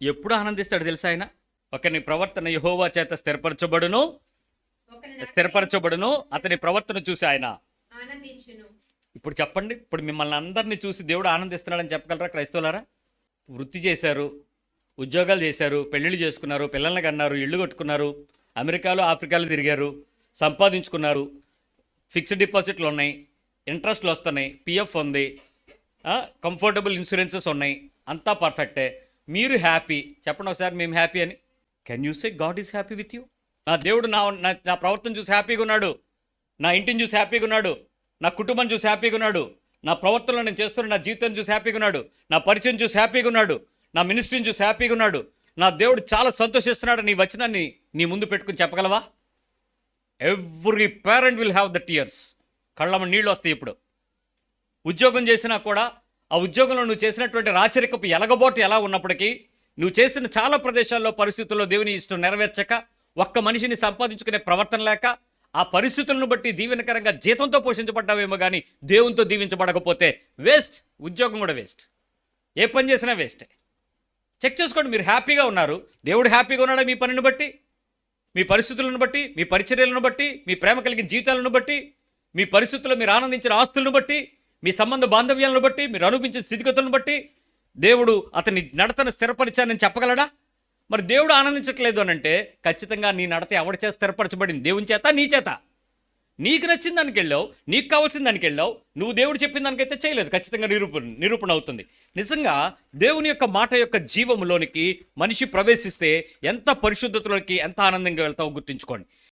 ఎప్పుడు ఆనందిస్తాడు తెలుసా ఆయన? ఒకని ప్రవర్తన యహోవా చేత స్థిరపరచబడును స్థిరపరచబడును అతని ప్రవర్తన చూసి ఆయన ఇప్పుడు చెప్పండి ఇప్పుడు మిమ్మల్ని అందరినీ చూసి దేవుడు ఆనందిస్తున్నాడని చెప్పగలరా క్రైస్తవులారా? వృత్తి చేశారు ఉద్యోగాలు చేశారు పెళ్ళిళ్ళు చేసుకున్నారు పిల్లల్ని కన్నారు ఇళ్ళు కట్టుకున్నారు అమెరికాలో ఆఫ్రికాలో తిరిగారు సంపాదించుకున్నారు ఫిక్స్డ్ డిపాజిట్లు ఉన్నాయి ఇంట్రెస్ట్లు వస్తున్నాయి పిఎఫ్ ఉంది కంఫర్టబుల్ ఇన్సూరెన్సెస్ ఉన్నాయి అంతా పర్ఫెక్టే. మీరు హ్యాపీ. చెప్పండి ఒకసారి మేము హ్యాపీ అని. Can you say God is happy with you నా దేవుడు నా నా- ప్రవర్తన చూసి హ్యాపీగా ఉన్నాడు. నా ఇంటిని చూసి హ్యాపీగా ఉన్నాడు. నా కుటుంబం చూసి హ్యాపీగా ఉన్నాడు. నా ప్రవర్తనలో నేను చేస్తున్న నా జీవితం చూసి హ్యాపీగా ఉన్నాడు. నా పరిచయం చూసి హ్యాపీగా ఉన్నాడు. నా మినిస్ట్రీని చూసి హ్యాపీగా ఉన్నాడు. నా దేవుడు చాలా సంతోషిస్తున్నాడు. నీ వచనాన్ని నీ ముందు పెట్టుకుని చెప్పగలవా? Every parent will have the tears కళ్ళమ నీళ్ళు వస్తాయి ఇప్పుడు. ఉద్యోగం చేసినా కూడా ఆ ఉద్యోగంలో నువ్వు చేసినటువంటి రాచరికపు ఎలగబోటు ఎలా ఉన్నప్పటికీ నువ్వు చేసిన చాలా ప్రదేశాల్లో పరిస్థితుల్లో దేవుని ఇష్టం నెరవేర్చక ఒక్క మనిషిని సంపాదించుకునే ప్రవర్తన లేక ఆ పరిస్థితులను బట్టి దీవెనకరంగా జీతంతో పోషించబడ్డావేమో కానీ దేవునితో దీవించబడకపోతే వేస్ట్ ఉద్యోగం కూడా వేస్ట్. ఏ పని చేసినా వేస్టే. చెక్ చేసుకోండి మీరు హ్యాపీగా ఉన్నారు. దేవుడు హ్యాపీగా ఉన్నాడా మీ పనిని బట్టి? మీ పరిస్థితులను బట్టి మీ పరిచర్యలను బట్టి మీ ప్రేమ కలిగిన జీవితాలను బట్టి మీ పరిస్థితుల్లో మీరు ఆనందించిన ఆస్తులను బట్టి మీ సంబంధ బాంధవ్యాలను బట్టి మీరు అనుభవించిన స్థితిగతులను బట్టి దేవుడు అతని నడతను స్థిరపరిచానని చెప్పగలడా? మరి దేవుడు ఆనందించట్లేదు అని అంటే ఖచ్చితంగా నీ నడత ఎవరి చేత స్థిరపరచబడింది? దేవుని చేత? నీ చేత. నీకు నచ్చిన దానికి వెళ్ళావు నీకు కావాల్సిన దానికి వెళ్ళావు నువ్వు దేవుడు చెప్పిన దానికైతే చేయలేదు. ఖచ్చితంగా నిరూపణ నిరూపణ అవుతుంది. నిజంగా దేవుని యొక్క మాట యొక్క జీవములోనికి మనిషి ప్రవేశిస్తే ఎంత పరిశుద్ధతలోకి ఎంత ఆనందంగా వెళ్తావో గుర్తుంచుకోండి.